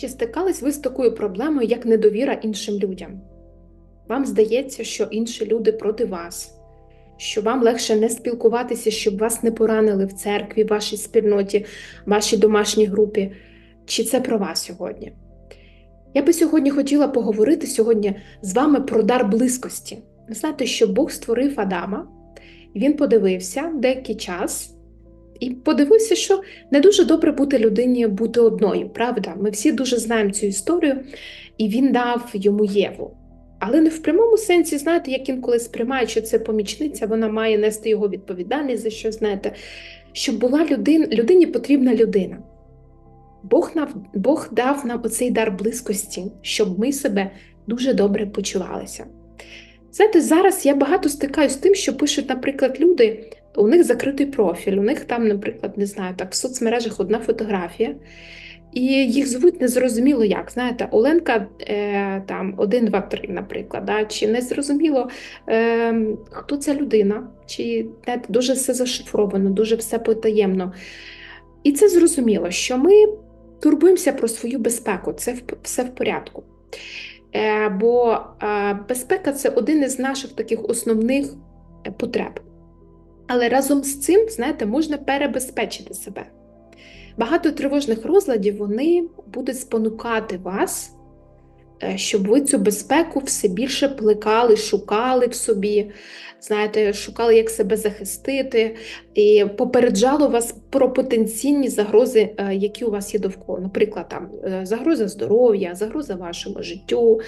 Чи стикались ви з такою проблемою, як недовіра іншим людям? Вам здається, що інші люди проти вас, що вам легше не спілкуватися, щоб вас не поранили в церкві, вашій спільноті, вашій домашній групі. Чи це про вас сьогодні? Я би сьогодні хотіла поговорити сьогодні з вами про дар близькості. Ви знаєте, що Бог створив Адама, він подивився деякий час. І подивився, що не дуже добре бути людині бути одною, правда? Ми всі дуже знаємо цю історію, і він дав йому Єву. Але не в прямому сенсі, знаєте, як інколи сприймає, що це помічниця, вона має нести його відповідальність за що, знаєте, щоб була людина, людині потрібна людина. Бог, нав, Бог дав нам оцей дар близькості, щоб ми себе дуже добре почувалися. Знаєте, зараз я багато стикаюся з тим, що пишуть, наприклад, люди, у них закритий профіль, у них там, наприклад, не знаю, так, в соцмережах одна фотографія, і їх звуть незрозуміло як. Знаєте, Оленка е, там 1, 2, 3, наприклад, да? чи незрозуміло, е, хто ця людина, чи знаєте, дуже все зашифровано, дуже все потаємно. І це зрозуміло, що ми турбуємося про свою безпеку, це все в порядку. Е, бо е, безпека це один із наших таких основних е, потреб. Але разом з цим, знаєте, можна перебезпечити себе. Багато тривожних розладів вони будуть спонукати вас, щоб ви цю безпеку все більше плекали, шукали в собі, знаєте, шукали, як себе захистити, і попереджало вас про потенційні загрози, які у вас є довкола. Наприклад, там загроза здоров'я, загроза вашому життю,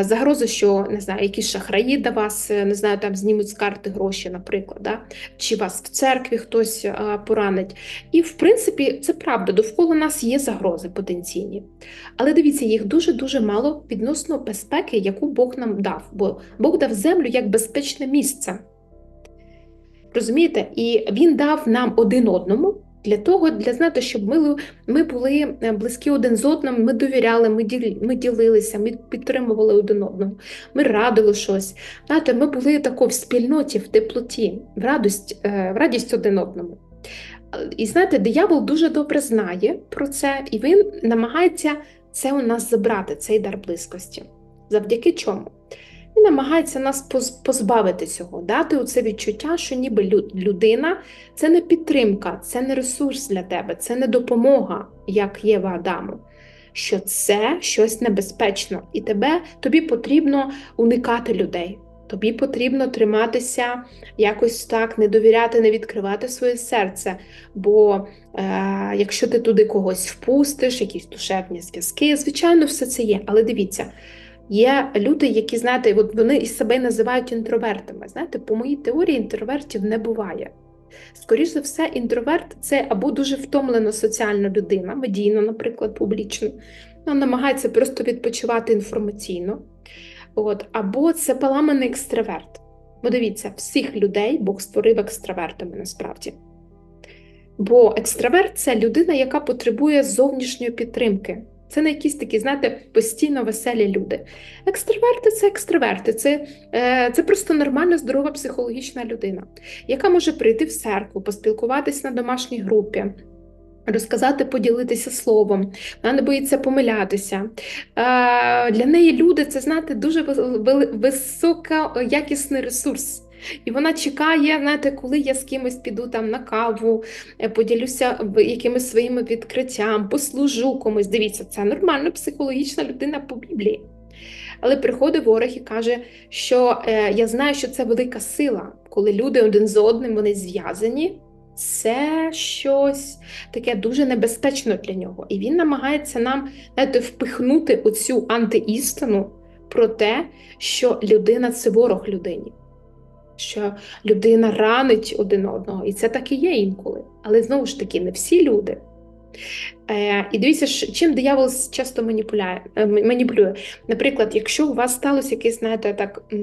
загроза, що не знаю, якісь шахраї до вас не знаю, там знімуть з карти гроші, наприклад, да? чи вас в церкві хтось поранить. І, в принципі, це правда, довкола нас є загрози потенційні. Але дивіться, їх дуже-дуже мало відносно безпеки, яку Бог нам дав. Бо Бог дав землю як безпечне місце. Розумієте? І Він дав нам один одному для того, для знати, щоб ми ми були близькі один з одним, ми довіряли, ми діли, ми ділилися, ми підтримували один одного, ми радили щось. Знаєте, Ми були тако в спільноті, в теплоті, в радість, в радість один одному. І знаєте, диявол дуже добре знає про це, і він намагається це у нас забрати, цей дар близькості. Завдяки чому? Намагається нас позбавити цього, дати оце відчуття, що ніби людина це не підтримка, це не ресурс для тебе, це не допомога, як є в Адаму. Що це щось небезпечно, і тебе, тобі потрібно уникати людей. Тобі потрібно триматися якось так, не довіряти, не відкривати своє серце. Бо е, якщо ти туди когось впустиш, якісь душевні зв'язки, звичайно, все це є. Але дивіться, є люди, які, знаєте, от вони себе називають інтровертами. Знаєте, по моїй теорії інтровертів не буває. Скоріше за все, інтроверт це або дуже втомлена соціальна людина, медійно, наприклад, публічно, вона намагається просто відпочивати інформаційно. От, Або це паламений екстраверт. Бо дивіться, всіх людей Бог створив екстравертами насправді. Бо екстраверт це людина, яка потребує зовнішньої підтримки. Це не якісь такі, знаєте, постійно веселі люди. Екстраверти це екстраверти, це е, це просто нормальна, здорова психологічна людина, яка може прийти в церкву, поспілкуватись на домашній групі, Розказати, поділитися словом, вона не боїться помилятися. Для неї люди це знаєте, дуже високоякісний ресурс. І вона чекає, знаєте, коли я з кимось піду там на каву, е, поділюся якимись своїми відкриттям, послужу комусь. Дивіться, це нормальна психологічна людина по Біблії. Але приходить ворог і каже, що е, я знаю, що це велика сила, коли люди один з одним вони зв'язані це щось таке дуже небезпечно для нього. І він намагається нам знаєте, впихнути оцю антиістину про те, що людина це ворог людині, що людина ранить один одного. І це так і є інколи. Але знову ж таки, не всі люди. Е, І дивіться, чим диявол часто маніпулює. Е, маніпулює. Наприклад, якщо у вас сталося якесь, знаєте, так, е,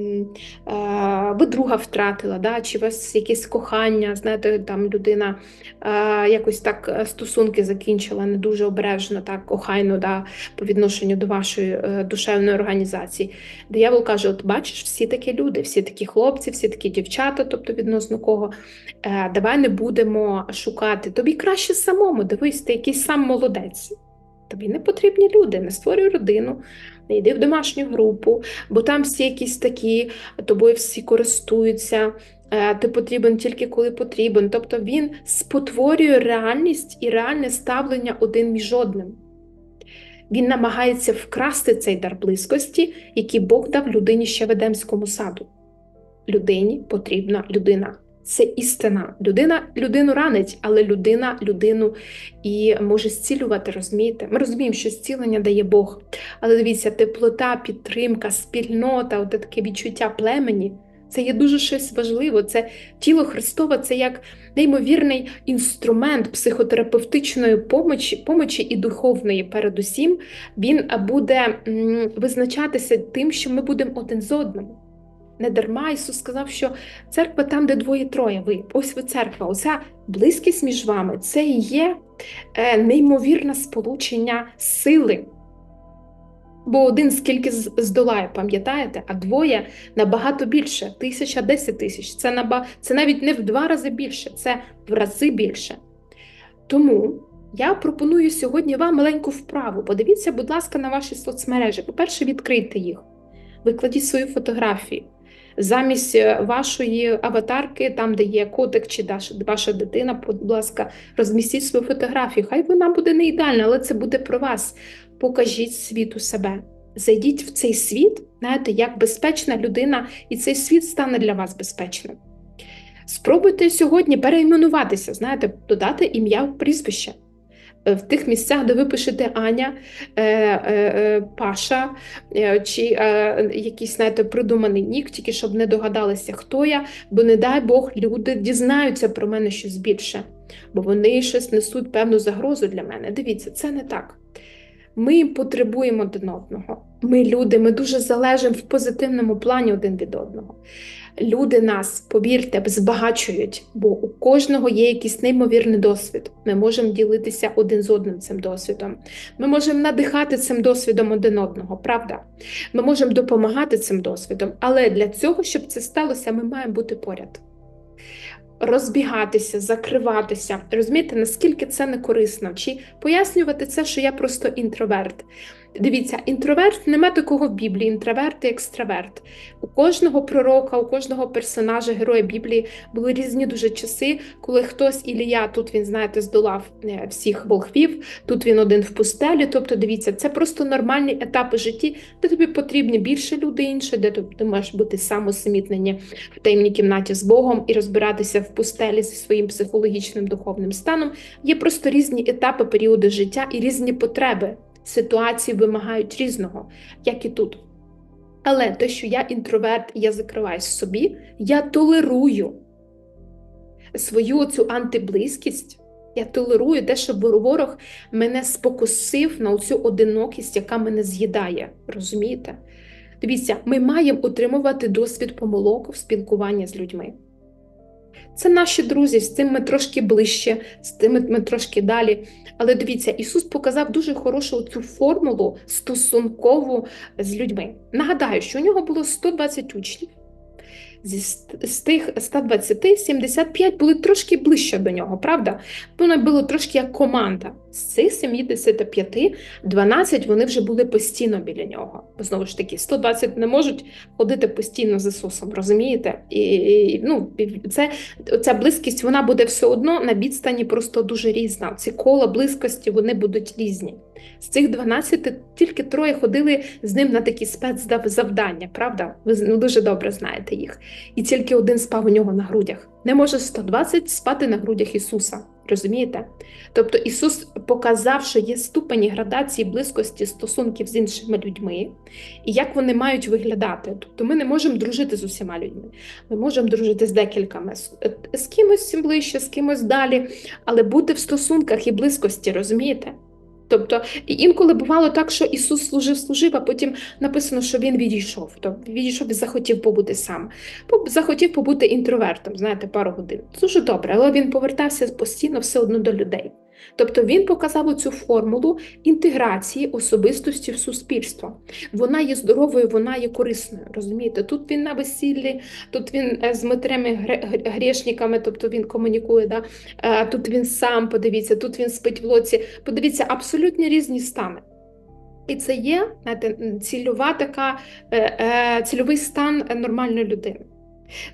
ви друга втратила, да, чи у вас якесь кохання, знаєте, там людина е, якось так е, стосунки закінчила не дуже обережно, так, кохайно да, по відношенню до вашої е, душевної організації. Диявол каже: от бачиш, всі такі люди, всі такі хлопці, всі такі дівчата, тобто відносно кого, е, давай не будемо шукати. Тобі краще самому, дивись, ти якийсь сам молодець. Тобі не потрібні люди, не створюй родину, не йди в домашню групу, бо там всі якісь такі, тобою всі користуються, е, ти потрібен тільки коли потрібен. Тобто він спотворює реальність і реальне ставлення один між одним. Він намагається вкрасти цей дар близькості, який Бог дав людині ще в Едемському саду. Людині потрібна людина. Це істина. Людина людину ранить, але людина людину і може зцілювати, розумієте? Ми розуміємо, що зцілення дає Бог. Але дивіться, теплота, підтримка, спільнота, от таке відчуття племені це є дуже щось важливе. Це тіло Христове, це як неймовірний інструмент психотерапевтичної помочі, помочі і духовної. Передусім, він буде визначатися тим, що ми будемо один з одним. Не дарма Ісус сказав, що церква там, де двоє-троє ви. Ось ви церква. Оця близькість між вами це і є е, неймовірне сполучення сили. Бо один скільки здолає, пам'ятаєте, а двоє набагато більше тисяча, десять тисяч. Це, наба... це навіть не в два рази більше, це в рази більше. Тому я пропоную сьогодні вам маленьку вправу. Подивіться, будь ласка, на ваші соцмережі. По-перше, відкрийте їх, викладіть свою фотографію. Замість е, вашої аватарки, там, де є котик чи ваша дитина, будь ласка, розмістіть свою фотографію. Хай вона буде не ідеальна, але це буде про вас. Покажіть світу себе. Зайдіть в цей світ, знаєте, як безпечна людина, і цей світ стане для вас безпечним. Спробуйте сьогодні перейменуватися, знаєте, додати ім'я в прізвище. В тих місцях, де ви пишете Аня, е, е, е, Паша е, чи е, якийсь, знаєте, придуманий нік, тільки щоб не догадалися, хто я, бо не дай Бог, люди дізнаються про мене щось більше, бо вони щось несуть певну загрозу для мене. Дивіться, це не так. Ми потребуємо один одного. Ми люди, ми дуже залежимо в позитивному плані один від одного. Люди нас, повірте, збагачують, бо у кожного є якийсь неймовірний досвід. Ми можемо ділитися один з одним цим досвідом. Ми можемо надихати цим досвідом один одного, правда? Ми можемо допомагати цим досвідом, але для цього, щоб це сталося, ми маємо бути поряд. Розбігатися, закриватися, розумієте, наскільки це не корисно, чи пояснювати це, що я просто інтроверт. Дивіться, інтроверт нема такого в Біблії, інтроверт і екстраверт. У кожного пророка, у кожного персонажа, героя Біблії були різні дуже часи, коли хтось Ілія, тут він, знаєте, здолав е, всіх волхвів, тут він один в пустелі. Тобто, дивіться, це просто нормальні етапи житті, де тобі потрібні більше людей інше, де ти можеш бути самосамітнені в таємній кімнаті з Богом і розбиратися в пустелі зі своїм психологічним духовним станом. Є просто різні етапи, періоди життя і різні потреби. Ситуації вимагають різного, як і тут. Але те, що я інтроверт я закриваюсь в собі, я толерую свою цю антиблизькість, я толерую те, що ворог мене спокусив на цю одинокість, яка мене з'їдає. Розумієте? Дивіться, ми маємо отримувати досвід помилок в спілкуванні з людьми. Це наші друзі, з цим ми трошки ближче, з тим ми трошки далі. Але дивіться, Ісус показав дуже хорошу цю формулу стосункову з людьми. Нагадаю, що у нього було 120 учнів. Зі з тих 120, 75 були трошки ближче до нього, правда? Воно було трошки як команда. З цих 75, 12 вони вже були постійно біля нього. Бо знову ж таки, 120 не можуть ходити постійно з Ісусом, розумієте? І, і ну, це ця близькість вона буде все одно на відстані просто дуже різна. Ці кола близькості вони будуть різні. З цих 12 тільки троє ходили з ним на такі спецзавдання, правда? Ви ну, дуже добре знаєте їх. І тільки один спав у нього на грудях. Не може 120 спати на грудях Ісуса. Розумієте? Тобто Ісус показав, що є ступені градації близькості стосунків з іншими людьми, і як вони мають виглядати. Тобто ми не можемо дружити з усіма людьми. Ми можемо дружити з декількома, з, з кимось ближче, з кимось далі, але бути в стосунках і близькості, розумієте? Тобто інколи бувало так, що Ісус служив, служив, а потім написано, що Він відійшов. Тобто відійшов і захотів побути сам. Захотів побути інтровертом, знаєте, пару годин. Дуже добре, але він повертався постійно все одно до людей. Тобто він показав цю формулу інтеграції особистості в суспільство. Вона є здоровою, вона є корисною. Розумієте? Тут він на весіллі, тут він е, з матерями гре- гре- тобто він комунікує. Да? Е, Тут він сам, подивіться, тут він спить в лоці. Подивіться, абсолютно різні стани. І це є знаєте, цільова така, е, цільовий стан нормальної людини.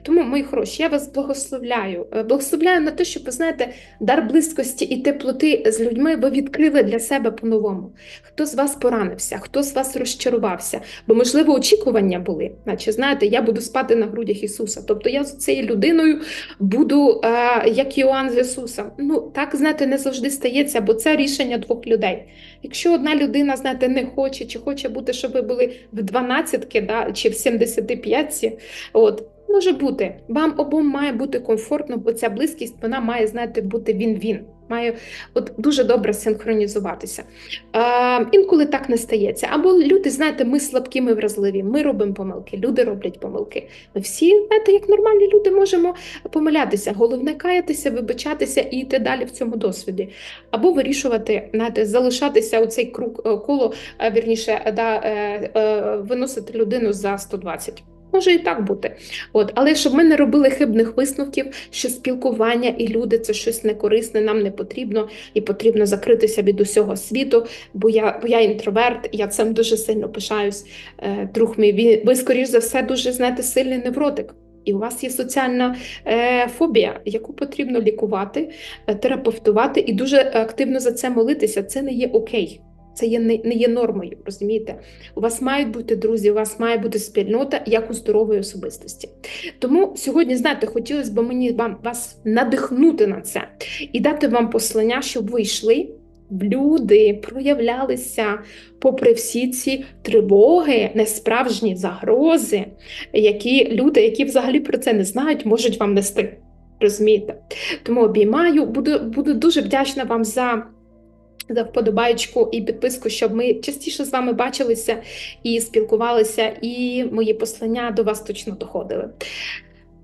Тому, мої хороші, я вас благословляю. Е, Благословляю на те, щоб ви знаєте, дар близькості і теплоти з людьми ви відкрили для себе по-новому. Хто з вас поранився, хто з вас розчарувався, бо, можливо, очікування були. Наче, знаєте, я буду спати на грудях Ісуса. Тобто я з цією людиною буду е, як Іоанн з Ісусом. Ну, так, знаєте, не завжди стається, бо це рішення двох людей. Якщо одна людина, знаєте, не хоче, чи хоче бути, щоб ви були в 12 да, чи в 75, от, може бути. Вам обом має бути комфортно, бо ця близькість вона має, знаєте, бути він-він. Має от дуже добре синхронізуватися. Е, інколи так не стається. Або люди, знаєте, ми слабкі, ми вразливі, ми робимо помилки, люди роблять помилки. Ми всі, знаєте, як нормальні люди, можемо помилятися. Головне каятися, вибачатися і йти далі в цьому досвіді. Або вирішувати, знаєте, залишатися у цей круг е, коло, е, вірніше, да, е, е, виносити людину за 120. Може і так бути. От, але щоб ми не робили хибних висновків, що спілкування і люди це щось некорисне, нам не потрібно, і потрібно закритися від усього світу, бо я, бо я інтроверт, я цим дуже сильно пишаюсь. Е, друг мій, ви, ви, скоріш за все, дуже знаєте, сильний невротик. І у вас є соціальна е, фобія, яку потрібно лікувати, е, терапевтувати і дуже активно за це молитися. Це не є окей. Це є не, не є нормою, розумієте? У вас мають бути друзі, у вас має бути спільнота як у здорової особистості. Тому сьогодні, знаєте, хотілося б мені вам вас надихнути на це і дати вам послання, щоб ви йшли в люди, проявлялися попри всі ці тривоги, несправжні загрози, які люди, які взагалі про це не знають, можуть вам нести. Розумієте? Тому обіймаю, буду, буду дуже вдячна вам за за вподобайку і підписку, щоб ми частіше з вами бачилися і спілкувалися, і мої послання до вас точно доходили.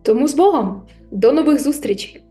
Тому з Богом, до нових зустрічей!